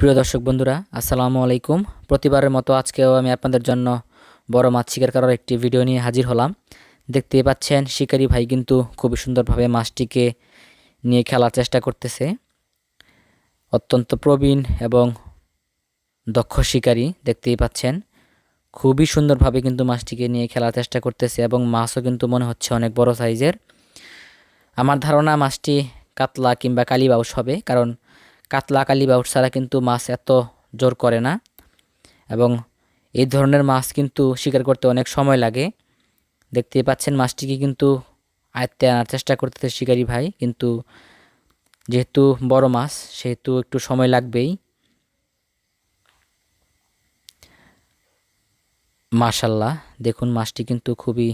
সুপ্রিয় দর্শক বন্ধুরা, আসসালামু আলাইকুম। প্রতিবারের মতো আজকেও আমি আপনাদের জন্য বড় মাছ শিকার করার একটি ভিডিও নিয়ে হাজির হলাম। দেখতেই পাচ্ছেন, শিকারি ভাই কিন্তু খুবই সুন্দরভাবে মাছটিকে নিয়ে খেলার চেষ্টা করতেছে। অত্যন্ত প্রবীণ এবং দক্ষ শিকারী, দেখতেই পাচ্ছেন। খুবই সুন্দরভাবে কিন্তু মাছটিকে নিয়ে খেলার চেষ্টা করতেছে এবং মাছও কিন্তু মনে হচ্ছে অনেক বড় সাইজের। আমার ধারণা মাছটি কাতলা কিংবা কালীবাউস হবে, কারণ কাতলা কালীবাউস ছাড়া কিন্তু মাছ এত জোর করে না এবং এই ধরনের মাছ কিন্তু শিকার করতে অনেক সময় লাগে। দেখতেই পাচ্ছেন মাছটিকে কিন্তু আয়ত্তে আনার চেষ্টা করতেছে শিকারি ভাই, কিন্তু যেহেতু বড় মাছ, সেহেতু একটু সময় লাগবেই। মাশাল্লাহ, দেখুন মাছটি কিন্তু খুবই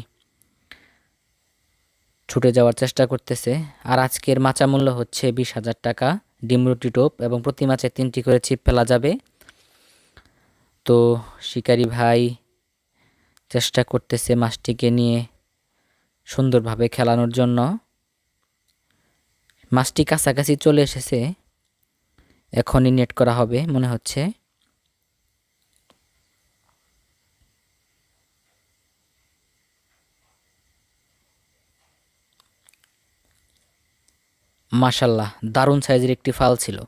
ছুটে যাওয়ার চেষ্টা করতেছে। আর আজকের মাচা মূল্য হচ্ছে বিশ হাজার টাকা। ডিম রুটি টোপ এবং প্রতি মাছে তিনটি করে ছিপ ফেলা যাবে। তো শিকারি ভাই চেষ্টা করতেছে মাছটিকে নিয়ে সুন্দরভাবে খেলানোর জন্য। মাছটি কাছাকাছি চলে এসেছে। এখনই নেট করা হবে, মনে হচ্ছে। মাশাল্লাহ, দারুণ সাইজের একটি ফাল ছিল।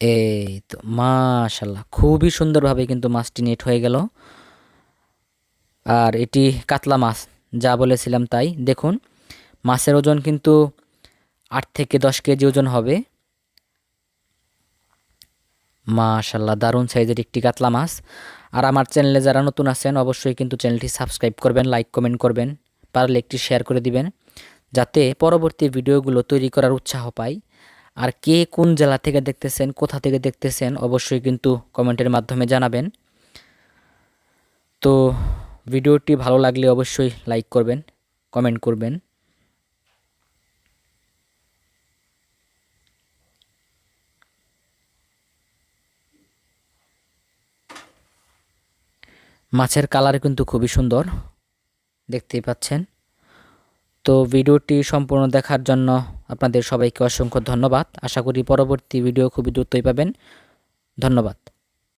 এই তো, মাশাল্লাহ, খুবই সুন্দরভাবে কিন্তু মাছটি নেট হয়ে গেল। আর এটি কাতলা মাছ, যা বলেছিলাম তাই। দেখুন, মাছের ওজন কিন্তু আট থেকে দশ কেজি ওজন হবে। মাশাল্লাহ, দারুণ সাইজের একটি কাতলা মাছ। আর আমার চ্যানেলে যারা নতুন আছেন, অবশ্যই কিন্তু চ্যানেলটি সাবস্ক্রাইব করবেন, লাইক, কমেন্ট করবেন, পারলে একটি শেয়ার করে দিবেন। যাতে পরবর্তী ভিডিওগুলো তৈরি করার উৎসাহ পাই। আর কে কোন জেলা থেকে দেখতেছেন, কোথা থেকে দেখতেছেন, অবশ্যই কিন্তু কমেন্টের মাধ্যমে জানাবেন। তো ভিডিওটি ভালো লাগলে অবশ্যই লাইক করবেন, কমেন্ট করবেন। মাছের কালার কিন্তু খুবই সুন্দর, দেখতেই পাচ্ছেন। তো ভিডিওটি সম্পূর্ণ দেখার জন্য আপনাদের সবাইকে অসংখ্য ধন্যবাদ। আশা করি পরবর্তী ভিডিও খুবই দ্রুতই পাবেন। ধন্যবাদ।